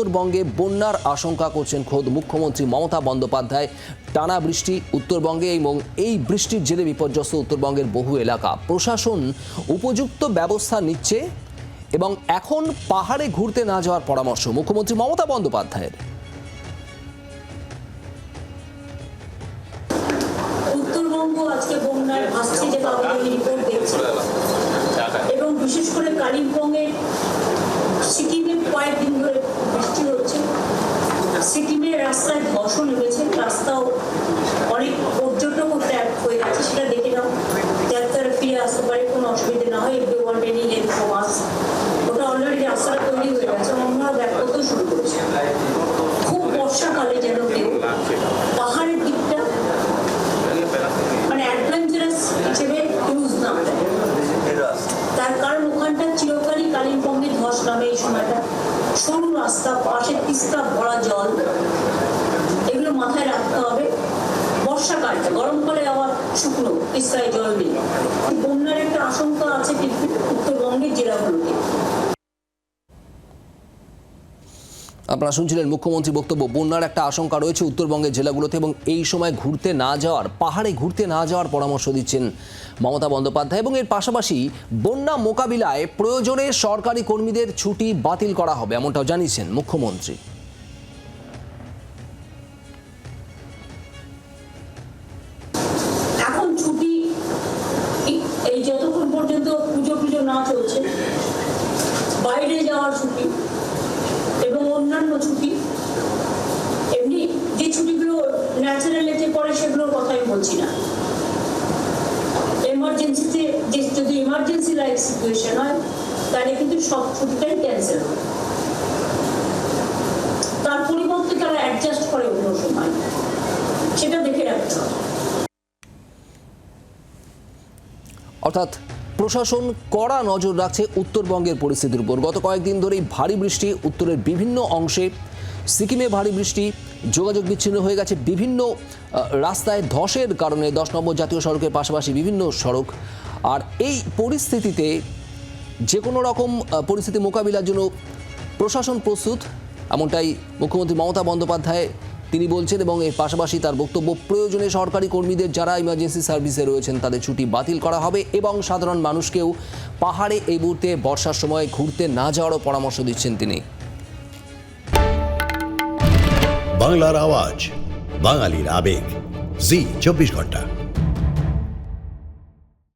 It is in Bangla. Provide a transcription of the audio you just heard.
উত্তরবঙ্গে বন্যার আশঙ্কা করছেন খোদ মুখ্যমন্ত্রী মমতা বন্দ্যোপাধ্যায়। টানা বৃষ্টি উত্তরবঙ্গে এবং এই বৃষ্টির জেরে বিপর্যস্ত উত্তরবঙ্গের বহু এলাকা। প্রশাসন উপযুক্ত ব্যবস্থা নিচ্ছে এবং এখন পাহাড়ে ঘুরতে না যাওয়ার পরামর্শ মুখ্যমন্ত্রী মমতা বন্দ্যোপাধ্যায়ের। এবং বিশেষ করে কালিম্পংয়ের সিকিমে কয়েকদিন ধরে বৃষ্টি হচ্ছে সিকিমের রাস্তায় ধসও নেমেছে রাস্তাও অনেক পর্যটকও ট্র্যাপ হয়ে যাচ্ছে, সেটা দেখে নাও। যাতে ফিরে আসতে পারে, কোনো অসুবিধা না হয় one rainy help from us ওটা অলরেডি রাস্তাটা তৈরি হয়ে গেছে, অন্যরা ব্যাক করতেও শুরু করেছে। খুব বর্ষাকালে যেন কেউ পাহাড়ের দিকটা মানে অ্যাডভেঞ্চারাস হিসেবে ইউজ না তার কারণ ওখানটা চিরকালই কালিম্পংয়ে ধস নামে এই সময়টা। সরু রাস্তা, পাশে তিস্তা ভরা জল। এগুলো মাথায় রাখতে হবে। বর্ষাকালটা গরমকালে আবার শুকনো তিস্তায় জল নেই। বন্যার একটা আশঙ্কা আছে কিন্তু উত্তরবঙ্গের জেলাগুলোতে। আপনারা শুনছিলেন মুখ্যমন্ত্রী বক্তব্য। বন্যার একটা আশঙ্কা রয়েছে উত্তরবঙ্গের জেলাগুলোতে এবং এই সময় ঘুরতে না যাওয়ার, পাহাড়ে ঘুরতে না যাওয়ার পরামর্শ দিচ্ছেন মমতা বন্দ্যোপাধ্যায় এবং এর পাশাপাশি বন্যা মোকাবিলায় প্রয়োজনে সরকারি কর্মীদের ছুটি বাতিল করা হবে, এমনটাও জানিয়েছেন মুখ্যমন্ত্রী। না চলছে। বাইরে যাওয়ার ছুটি এবং অন্যান্য ছুটি। এমনি যে ছুটিগুলো ন্যাচারাল এতে পড়ে সেগুলোর কথাই বলছি না। এমার্জেন্সিতে যে যদি এমার্জেন্সি লাইক সিচুয়েশন হয়, তাহলে কিন্তু সব ছুটিটাই ক্যান্সেল হয়। তার পরিবর্তে তারা অ্যাডজাস্ট করে অন্য সময়। সেটা দেখে রাখতে হবে। অর্থাৎ প্রশাসন কড়া নজর রাখছে উত্তরবঙ্গের পরিস্থিতির উপর। গত কয়েকদিন ধরেই ভারী বৃষ্টি উত্তরের বিভিন্ন অংশে। সিকিমে ভারী বৃষ্টি, যোগাযোগ বিচ্ছিন্ন হয়ে গেছে বিভিন্ন রাস্তায় ধসের কারণে। দশ নম্বর জাতীয় সড়কের পাশাপাশি বিভিন্ন সড়ক। আর এই পরিস্থিতিতে যে কোনো রকম পরিস্থিতি মোকাবিলার জন্য প্রশাসন প্রস্তুত। এমনটাই মুখ্যমন্ত্রী মমতা বন্দ্যোপাধ্যায় তিনি বলছেন এবং এর পাশাপাশি তার বক্তব্য, প্রয়োজনে সরকারি কর্মীদের যারা ইমার্জেন্সি সার্ভিসে রয়েছেন, তাদের ছুটি বাতিল করা হবে এবং সাধারণ মানুষকেও পাহাড়ে এই মুহূর্তে বর্ষার সময় ঘুরতে না যাওয়ারও পরামর্শ দিচ্ছেন তিনি। বাংলার আওয়াজ, বাঙালির আবেগ। জি, চব্বিশ ঘণ্টা।